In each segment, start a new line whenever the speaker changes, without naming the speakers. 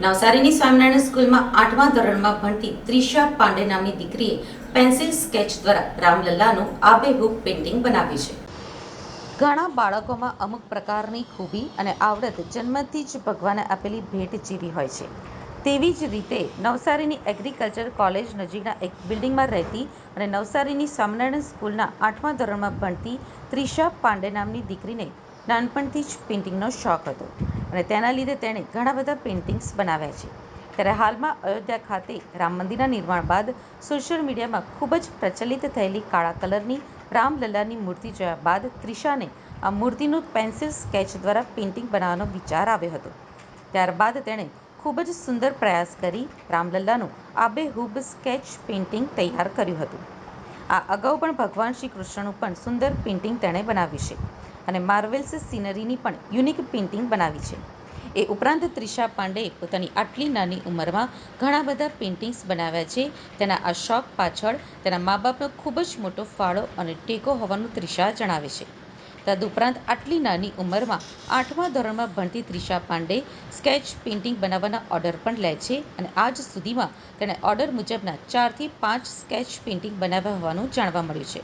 નવસારીની સ્વામિનારાયણ સ્કૂલમાં આઠમા ધોરણમાં ભણતી ત્રિષા પાંડે નામની દીકરીએ પેન્સિલ સ્કેચ દ્વારા રામલલ્લાનું આબેહૂબ પેઇન્ટિંગ બનાવ્યું છે. ઘણા બાળકોમાં અમુક પ્રકારની ખૂબી અને આવડત જન્મથી જ ભગવાને આપેલી ભેટ જેવી હોય છે. તેવી જ રીતે નવસારીની એગ્રીકલ્ચર કોલેજ નજીકના એક બિલ્ડિંગમાં રહેતી અને નવસારીની સ્વામિનારાયણ સ્કૂલના આઠમા ધોરણમાં ભણતી ત્રિષા પાંડે નામની દીકરીને નાનપણથી જ પેઇન્ટિંગનો શોખ હતો. અને તેના લીધે તેણે ઘણા બધા પેઇન્ટિંગ્સ બનાવ્યા છે. ત્યારે હાલમાં અયોધ્યા ખાતે રામ મંદિરના નિર્માણ બાદ સોશિયલ મીડિયામાં ખૂબ જ પ્રચલિત થયેલી કાળા કલરની રામલલ્લાની મૂર્તિ જોયા બાદ ત્રિષાને આ મૂર્તિનું પેન્સિલ સ્કેચ દ્વારા પેઇન્ટિંગ બનાવવાનો વિચાર આવ્યો હતો. ત્યારબાદ તેણે ખૂબ જ સુંદર પ્રયાસ કરી રામલલ્લાનું આબેહૂબ સ્કેચ પેઇન્ટિંગ તૈયાર કર્યું હતું. આ અગાઉ પણ ભગવાન શ્રી કૃષ્ણનું પણ સુંદર પેઇન્ટિંગ તેણે બનાવ્યું છે. અને માર્વેલ્સ સીનરીની પણ યુનિક પેઇન્ટિંગ બનાવી છે. એ ઉપરાંત ત્રિષા પાંડેએ પોતાની આટલી નાની ઉંમરમાં ઘણા બધા પેઇન્ટિંગ્સ બનાવ્યા છે. તેના આ શોખ પાછળ તેના મા બાપનો ખૂબ જ મોટો ફાળો અને ટેકો હોવાનું ત્રિષા જણાવે છે. તદુપરાંત આટલી નાની ઉંમરમાં આઠમા ધોરણમાં ભણતી ત્રિષા પાંડે સ્કેચ પેઇન્ટિંગ બનાવવાના ઓર્ડર પણ લે છે અને આજ સુધીમાં તેણે ઓર્ડર મુજબના ચારથી પાંચ સ્કેચ પેઇન્ટિંગ બનાવ્યા હોવાનું જાણવા મળ્યું છે.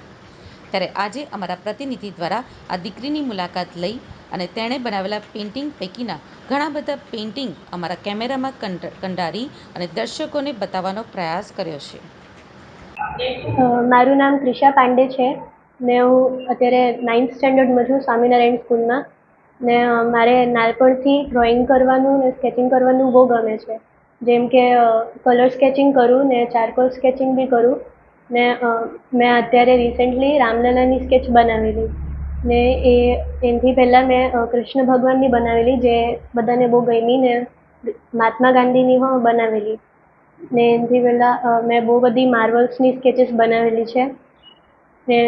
ત્યારે આજે અમારા પ્રતિનિધિ દ્વારા આ દીકરીની મુલાકાત લઈ અને તેણે બનાવેલા પેઇન્ટિંગ પૈકીના ઘણા બધા પેઇન્ટિંગ અમારા કેમેરામાં કંડ- કંડારી અને દર્શકોને બતાવવાનો પ્રયાસ કર્યો છે.
મારું નામ ત્રિષા પાંડે છે. ને હું અત્યારે નાઇન્થ સ્ટેન્ડર્ડમાં છું, સ્વામિનારાયણ સ્કૂલમાં. ને મારે નાનપણથી ડ્રોઈંગ કરવાનું ને સ્કેચિંગ કરવાનું બહુ ગમે છે. જેમ કે કલર સ્કેચિંગ કરું ને ચારકોલ સ્કેચિંગ બી કરું. અ, મેં અત્યારે રિસેન્ટલી રામલલાની સ્કેચ બનાવેલી. ને એ એનાથી પહેલાં મેં કૃષ્ણ ભગવાનની બનાવેલી જે બધાને બહુ ગમી ને મહાત્મા ગાંધીની પણ બનાવેલી. ને એનાથી પહેલાં મેં બહુ બધી માર્વલ્સની સ્કેચીસ બનાવેલી છે. ને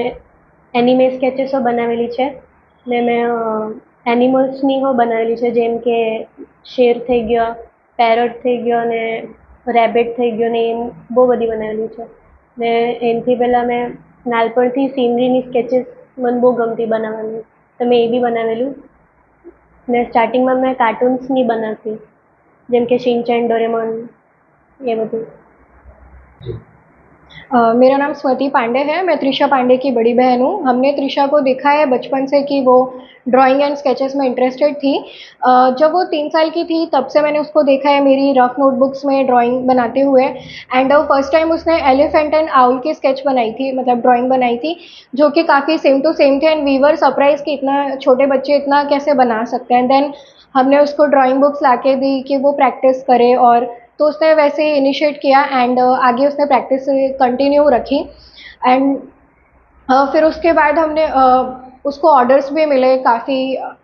એનિમે સ્કેચીસો બનાવેલી છે. ને મેં એનિમલ્સની હો બનાવેલી છે જેમ કે શેર થઈ ગયો પેરટ થઈ ગયો ને રેબિટ થઈ ગયો ને એમ બહુ બધી બનાવેલી છે. ને એનાથી પહેલાં મેં નાનપણથી સીનરીની સ્કેચીસ મને બહુ ગમતી બનાવવાની. તો મેં એ બી બનાવેલું. ને સ્ટાર્ટિંગમાં મેં કાર્ટૂન્સની બનાવતી. જેમ કે શિનચેન, ડોરેમોન, એ બધું.
अ, मेरा नाम स्मृति पांडे है मैं त्रिशा पांडे की बड़ी बहन हूँ। हमने त्रिशा को देखा है बचपन से कि वो ड्राइंग एंड स्केचेस में इंटरेस्टेड थी। अ, जब वो तीन साल की थी तब से मैंने उसको देखा है मेरी रफ नोटबुक्स में ड्राइंग बनाते हुए। एंड फ़र्स्ट टाइम उसने एलिफेंट एंड आउल की स्केच बनाई थी मतलब ड्राइंग बनाई थी जो कि काफ़ी सेम टू सेम थे। एंड वीवर सरप्राइज़ कि इतना छोटे बच्चे इतना कैसे बना सकते हैं। देन हमने उसको ड्राइंग बुक्स ला दी कि वो प्रैक्टिस करे और तो उसने वैसे ही इनिशिएट किया एंड आगे उसने प्रैक्टिस कंटिन्यू रखी एंड फिर उसके बाद हमने अ, उसको ऑर्डर्स भी मिले काफ़ी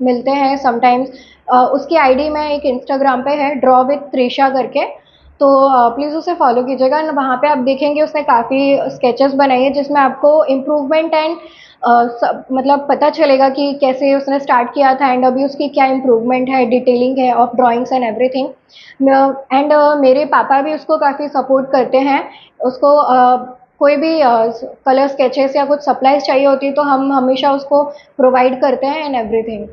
मिलते हैं समटाइम्स उसकी आईडी मैं एक इंस्टाग्राम पे है ड्रॉ विथ त्रिशा करके. तो प्लीज़ उसे फॉलो कीजिएगा एंड वहाँ पे आप देखेंगे उसने काफ़ी स्केचेस बनाई है जिसमें आपको इम्प्रूवमेंट एंड मतलब पता चलेगा कि कैसे उसने स्टार्ट किया था एंड अभी उसकी क्या इम्प्रूवमेंट है डिटेलिंग है of drawings and everything and मेरे पापा भी उसको काफ़ी सपोर्ट करते हैं। उसको अ, कोई भी कलर uh, स्केचेस या कुछ सप्लाईज चाहिए होती है तो हम हमेशा उसको प्रोवाइड करते हैं एंड एवरीथिंग